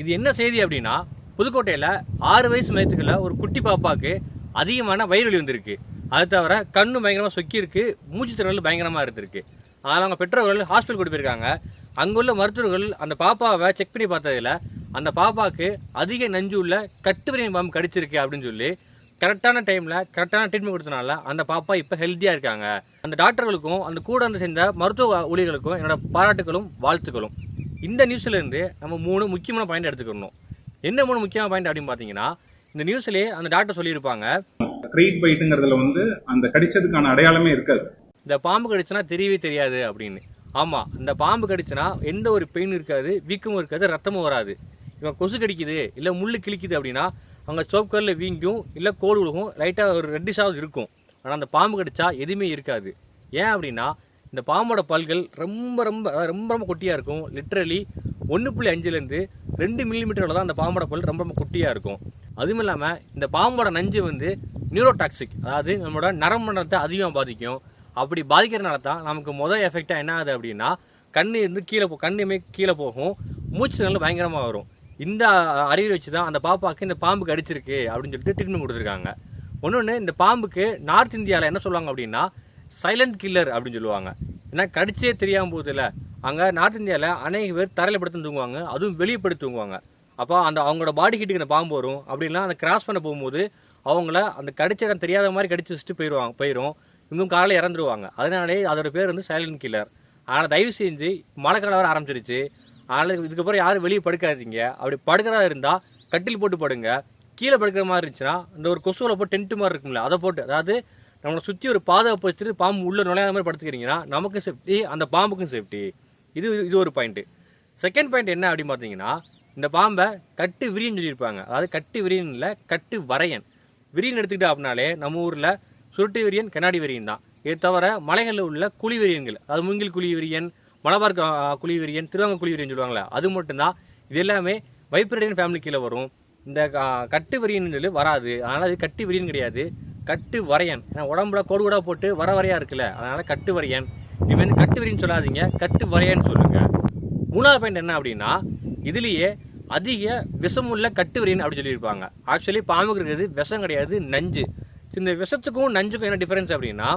இது என்ன செய்தி அப்படின்னா புதுக்கோட்டையில் ஆறு வயசு மயத்துக்குள்ள ஒரு குட்டி பாப்பாவுக்கு அதிகமான வயிறு வலி வந்திருக்கு. அது தவிர கண்ணு பயங்கரமாக சொக்கியிருக்கு மூச்சு திணறல் பயங்கரமாக இருந்திருக்கு. அதனால் அவங்க பெற்றோர்கள் ஹாஸ்பிட்டல் கூட்டி போயிருக்காங்க. அங்குள்ள மருத்துவர்கள் அந்த பாப்பாவை செக் பண்ணி பார்த்ததுல அந்த பாப்பாவுக்கு அதிக நஞ்சு உள்ள கட்டுவிரியன் பாம்பு கடிச்சிருக்கு அப்படின்னு சொல்லி கரெக்டான டைமில் கரெக்டான ட்ரீட்மெண்ட் கொடுத்தனால அந்த பாப்பா இப்போ ஹெல்த்தியாக இருக்காங்க. அந்த டாக்டர்களுக்கும் அந்த கூட வந்து சேர்ந்த மருத்துவ ஊழியர்களுக்கும் என்னோட பாராட்டுகளும் வாழ்த்துக்களும். இந்த நியூஸ்ல இருந்து நம்ம மூணு முக்கியமான பாயிண்ட் எடுத்துக்கணும். என்ன மூணு முக்கியமான பாயிண்ட் அப்படின்னு பார்த்தீங்கன்னா இந்த நியூஸ்லேயே அந்த டாக்டர் சொல்லியிருப்பாங்க கிரீட் பைட்டுங்கிறதுல வந்து அந்த கடிச்சதுக்கான அடையாளமே இருக்காது. இந்த பாம்பு கடிச்சுனா தெரியவே தெரியாது அப்படின்னு. ஆமாம் இந்த பாம்பு கடிச்சுனா எந்த ஒரு பெயின் இருக்காது வீக்கமும் இருக்காது ரத்தமும் வராது. இவன் கொசு கடிக்குது இல்லை முள் கிழிக்குது அப்படின்னா அங்கே சோப்கரில் வீங்கும் இல்லை கோடு விழுகும் லைட்டாக ஒரு ரெட்டிஷாவது இருக்கும். ஆனால் அந்த பாம்பு கடிச்சா எதுவுமே இருக்காது. ஏன் அப்படின்னா இந்த பாம்போட பல்கள் ரொம்ப ரொம்ப ரொம்ப ரொம்ப குட்டியாக இருக்கும். லிட்ரலி ஒன்று புள்ளி அஞ்சுலேருந்து ரெண்டு மில்லிமீட்டரில் தான் அந்த பாம்போட பல் ரொம்ப ரொம்ப குட்டியாக இருக்கும். அதுவும் இல்லாமல் இந்த பாம்போட நஞ்சு வந்து நியூரோடாக்சிக் அதாவது நம்மளோட நரம்பு மண்டலத்தை அதிகமாக பாதிக்கும். அப்படி பாதிக்கிறதுனால தான் நமக்கு முதல் எஃபெக்டாக என்ன ஆகுது அப்படின்னா கண்ணு இருந்து கீழே போ கண்ணுமே கீழே போகும். மூச்சு நல்ல பயங்கரமாக வரும். இந்த அறிவு வச்சு தான் அந்த பாப்பாவுக்கு இந்த பாம்புக்கு அடிச்சிருக்கு அப்படின்னு சொல்லிட்டு ட்ரீட்மெண்ட் கொடுத்துருக்காங்க. ஒன்று ஒன்று இந்த பாம்புக்கு நார்த் இந்தியாவில் என்ன சொல்லுவாங்க அப்படின்னா சைலண்ட் கில்லர் அப்படின்னு சொல்லுவாங்க. ஏன்னா கடிச்சே தெரியாமல் போதில்ல அங்கே நார்த் இந்தியாவில் அநேக பேர் தரையில் படுத்து தூங்குவாங்க. அதுவும் வெளியே படுத்து தூங்குவாங்க. அப்போ அந்த அவங்களோட பாடி கிட்டுக்கு பாம்பு வரும். அப்படின்லாம் அந்த கிராஸ் பண்ண போகும்போது அவங்கள அந்த கடிச்ச இடம் தெரியாத மாதிரி கடிச்சு வச்சுட்டு போயிடுவாங்க போயிடும் இவங்க காலையில் இறந்துருவாங்க. அதனாலே அதோட பேர் வந்து சைலண்ட் கில்லர் ஆனால் தயவு செஞ்சு மழை காலம் வர ஆரம்பிச்சிருச்சு. அதனால் இதுக்கப்புறம் யாரும் வெளியே படுக்காதீங்க. அப்படி படுக்கிறதா இருந்தால் கட்டில் போட்டு படுங்க. கீழே படுக்கிற மாதிரி இருந்துச்சுன்னா இந்த ஒரு கொசுவில் போட்டு டென்ட் மாதிரி இருக்கும்ல அதை போட்டு அதாவது நம்மளை சுற்றி ஒரு பாதுகாப்பு வச்சுட்டு பாம்பு உள்ள நுழையாத மாதிரி படுத்துக்கிறீங்கன்னா நமக்கும் சேஃப்டி அந்த பாம்புக்கும் சேஃப்டி இது இது ஒரு பாயிண்ட்டு செகண்ட் பாயிண்ட் என்ன அப்படின்னு பார்த்தீங்கன்னா இந்த பாம்பை கட்டு விரியன் சொல்லியிருப்பாங்க. அதாவது கட்டு விரியன் இல்லை கட்டு வரையன். விரியன் எடுத்துக்கிட்டா அப்படின்னாலே நம்ம ஊரில் சுருட்டு விரியன் கண்ணாடி விரியன் தான். இது தவிர மலைகளில் உள்ள குழி விரியன்கள் அது மூங்கில் குழி விரியன் மலபார் குழி விரியன் திருவங்க குழி விரியன் சொல்லுவாங்களே அது மட்டும்தான் இது எல்லாமே வைப்ரடியன் ஃபேமிலி கீழே வரும். இந்த கட்டு விரியன் சொல்லி வராது. அதனால் அது கட்டு விரியன் கிடையாது. கட்டு வரையன். ஏன்னா உடம்புல கோடு கூட போட்டு வர வரையா இருக்குல்ல அதனால கட்டு வரையன். இனிமேல் கட்டு வரின்னு சொல்லாதீங்க கட்டு வரையன்னு சொல்லுங்க. மூணாவது பாயிண்ட் என்ன அப்படின்னா இதுலேயே அதிக விஷமுள்ள கட்டு வரின்னு அப்படி சொல்லியிருப்பாங்க. ஆக்சுவலி பாம்புக்கு இருக்கிறது விஷம் கிடையாது நஞ்சு. இந்த விஷத்துக்கும் நஞ்சுக்கும் என்ன டிஃபரன்ஸ் அப்படின்னா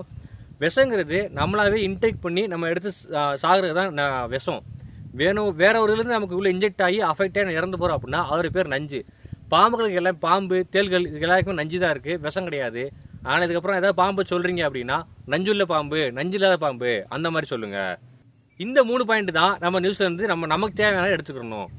விஷங்கிறது நம்மளாவே இன்டேக் பண்ணி நம்ம எடுத்து சா- தான் விஷம். வேணும் வேற ஒரு இதுலேருந்து நமக்கு உள்ள இன்ஜெக்ட் ஆகி அஃபெக்ட் ஆகி இறந்து போகிறோம் அப்படின்னா அதோட பேர் நஞ்சு. பாம்புகளுக்கு எல்லாம் பாம்பு தேள்கள் இது எல்லாருக்குமே நஞ்சு தான் இருக்குது விஷம் கிடையாது. ஆனால் இதுக்கப்புறம் ஏதாவது பாம்பு சொல்கிறீங்க அப்படின்னா நஞ்சுள்ள பாம்பு நஞ்சு இல்லாத பாம்பு அந்த மாதிரி சொல்லுங்கள் இந்த மூணு பாயிண்ட் தான் நம்ம நியூஸ்லேருந்து நம்ம நமக்கு தேவையான எடுத்துக்கணும்.